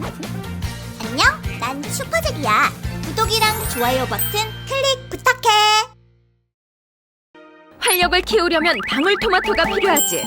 안녕, 난 슈퍼잭이야. 구독이랑 좋아요 버튼 클릭 부탁해. 활력을 키우려면 방울토마토가 필요하지.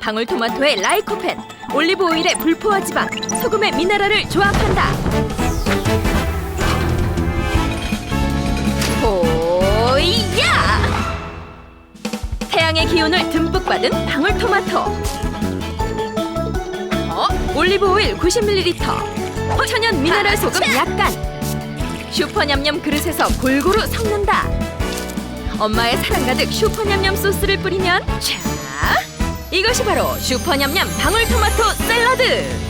방울토마토에 라이코펜, 올리브 오일에 불포화 지방, 소금의 미네랄을 조합한다. 호이야! 태양의 기운을 듬뿍 받은 방울토마토. 어? 올리브 오일 90ml. 천연 미네랄 소금 약간. 슈퍼냠냠 그릇에서 골고루 섞는다. 엄마의 사랑 가득 슈퍼냠냠 소스를 뿌리면 자 이것이 바로 슈퍼냠냠 방울토마토 샐러드